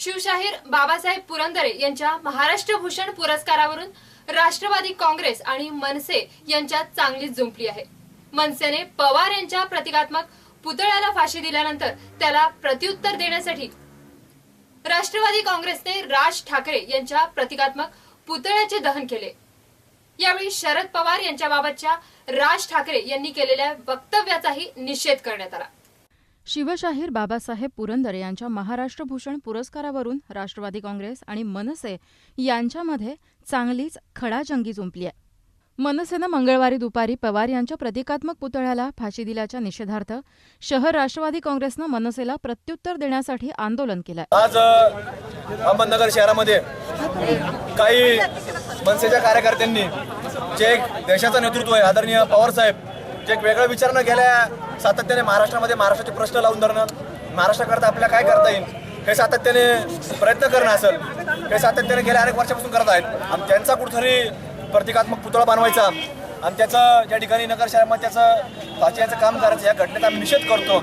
शिवशाहीर बाबासाहेब पुरंदरे यांच्या महाराष्ट्र भूषण पुरस्कारावरून राष्ट्रवादी काँग्रेस आणि मनसे यांच्यात चांगलीच जुंपली आहे. मनसेने पवार यांच्या प्रतिकात्मक पुतळ्याला फाशी दिल्यानंतर त्याला प्रत्युत्तर देण्यासाठी राष्ट्रवादी काँग्रेसने राज ठाकरे यांच्या प्रतिकात्मक पुतळ्याचे दहन केले. यावेळी शरद पवार यांच्याबाबतच्या राज ठाकरे यांनी केलेल्या वक्तव्याचाही निषेध करण्यात आला. शिवशाहीर बाबासाहेब पुरंदरे यांच्या महाराष्ट्र भूषण पुरस्कारावरून राष्ट्रवादी काँग्रेस आणि मनसे यांच्यामध्ये चांगलीच खडाजंगी जुंपली आहे. मनसेनं मंगळवारी दुपारी पवार यांच्या प्रतिकात्मक पुतळ्याला फाशी दिल्याच्या निषेधार्थ शहर राष्ट्रवादी काँग्रेसनं मनसेला प्रत्युत्तर देण्यासाठी आंदोलन केलं आज अहमदनगर शहरामध्ये काही मनसेच्या कार्यकर्त्यांनी जे एक देशाचं नेतृत्व आहे आदरणीय पवार साहेब जे एक वेगळा विचार न केल्या सातत्याने महाराष्ट्रामध्ये महाराष्ट्राचे प्रश्न लावून धरणं महाराष्ट्राकरता आपल्याला काय करता येईल हे सातत्याने प्रयत्न करणं असेल हे सातत्याने गेल्या अनेक वर्षापासून करत आहेत. आणि त्यांचा कुठेतरी प्रतिकात्मक पुतळा बनवायचा आणि त्याचं ज्या ठिकाणी नगर शहरामध्ये त्याचं वाचण्याचं काम करायचं या घटनेचा आम्ही निषेध करतो.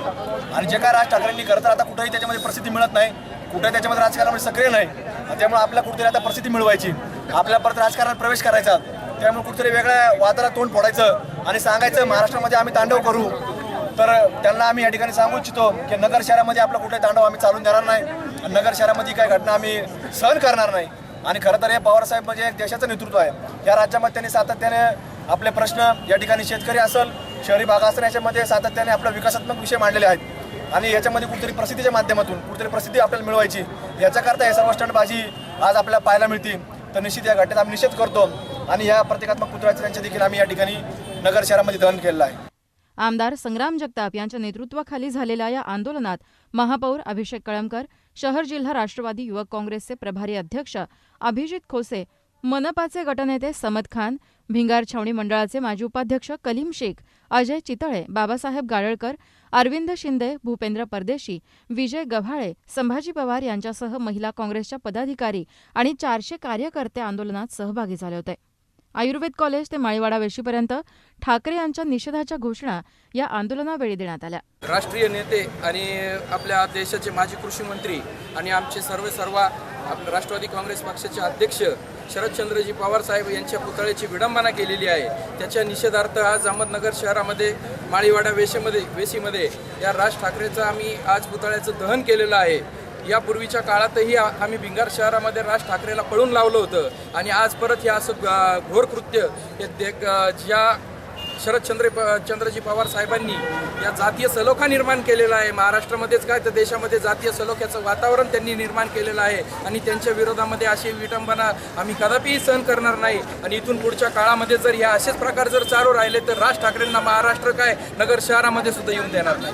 आणि जे काय राज ठाकरेंनी करतात आता कुठेही त्याच्यामध्ये प्रसिद्धी मिळत नाही कुठे त्याच्यामध्ये राजकारणामध्ये सक्रिय नाही त्यामुळे आपल्या कुठेतरी आता प्रसिद्धी मिळवायची. आपल्या परत राजकारणात प्रवेश करायचा त्यामुळे कुठेतरी वेगळ्या वादाला तोंड फोडायचं आणि सांगायचं महाराष्ट्रामध्ये आम्ही तांडव करू. तर त्यांना आम्ही या ठिकाणी सांगू इच्छितो की नगर शहरामध्ये आपलं कुठे तांडव आम्ही चालून देणार नाही. नगर शहरामध्ये काही घटना आम्ही सहन करणार नाही. आणि खरं तर हे पवारसाहेब म्हणजे एक देशाचं नेतृत्व आहे. या राज्यामध्ये त्यांनी सातत्याने आपले प्रश्न या ठिकाणी शेतकरी असेल शहरी भाग असेल याच्यामध्ये सातत्याने आपला विकासात्मक विषय मांडलेले आहेत. आणि याच्यामध्ये कुठेतरी प्रसिद्धीच्या माध्यमातून कुठेतरी प्रसिद्धी आपल्याला मिळवायची. याच्याकरता हे सर्व स्टंटबाजी आज आपल्याला पाहायला मिळते तर निश्चित या घटनेचा आम्ही निषेध करतो. आणि या प्रतिकात्मक पुतळ्याचं त्यांच्या देखील आम्ही या ठिकाणी नगर शहरामध्ये दहन केलेलं आहे. आमदार संग्राम जगताप यांच्या नेतृत्वाखाली झालेल्या या आंदोलनात महापौर अभिषेक कळमकर शहर जिल्हा राष्ट्रवादी युवक काँग्रेसचे प्रभारी अध्यक्ष अभिजित खोसे मनपाचे गटनेते समद खान भिंगार छावणी मंडळाचे माजी उपाध्यक्ष कलीम शेख अजय चितळे बाबासाहेब गाडळकर अरविंद शिंदे भूपेंद्र परदेशी विजय गव्हाळे संभाजी पवार यांच्यासह महिला काँग्रेसच्या पदाधिकारी आणि चारशे कार्यकर्ते आंदोलनात सहभागी झाले होते. आयुर्वेद कॉलेज ते माळीवाडा वेशीपर्यंत ठाकरे यांच्या निषेधाच्या घोषणा या आंदोलनावेळी देण्यात आल्या. राष्ट्रीय नेते आणि आपल्या देशाचे माजी कृषी मंत्री आणि आमचे सर्व सर्व राष्ट्रवादी काँग्रेस पक्षाचे अध्यक्ष शरदचंद्रजी पवार साहेब यांच्या पुतळ्याची विडंबना केलेली आहे. त्याच्या निषेधार्थ आज अहमदनगर शहरामध्ये माळीवाडा वेशीमध्ये वेशीमध्ये या राज ठाकरेचं आम्ही आज पुतळ्याचं दहन केलेलं आहे. यापूर्वीच्या काळातही आम्ही भिंगार शहरामध्ये राज ठाकरेला पळून लावलं होतं. आणि आज परत हे असं घोर कृत्य हे ज्या शरदचंद्र प- चंद्रजी पवार साहेबांनी या जातीय सलोखा निर्माण केलेला आहे. महाराष्ट्रामध्येच काय तर देशामध्ये जातीय सलोख्याचं वातावरण त्यांनी निर्माण केलेलं आहे. आणि त्यांच्या विरोधामध्ये अशी विटंबना आम्ही कदापिही सहन करणार नाही. आणि इथून पुढच्या काळामध्ये जर या असेच प्रकार जर चालू राहिले तर राज ठाकरेंना महाराष्ट्र काय? नगर शहरामध्ये सुद्धा येऊन देणार नाही.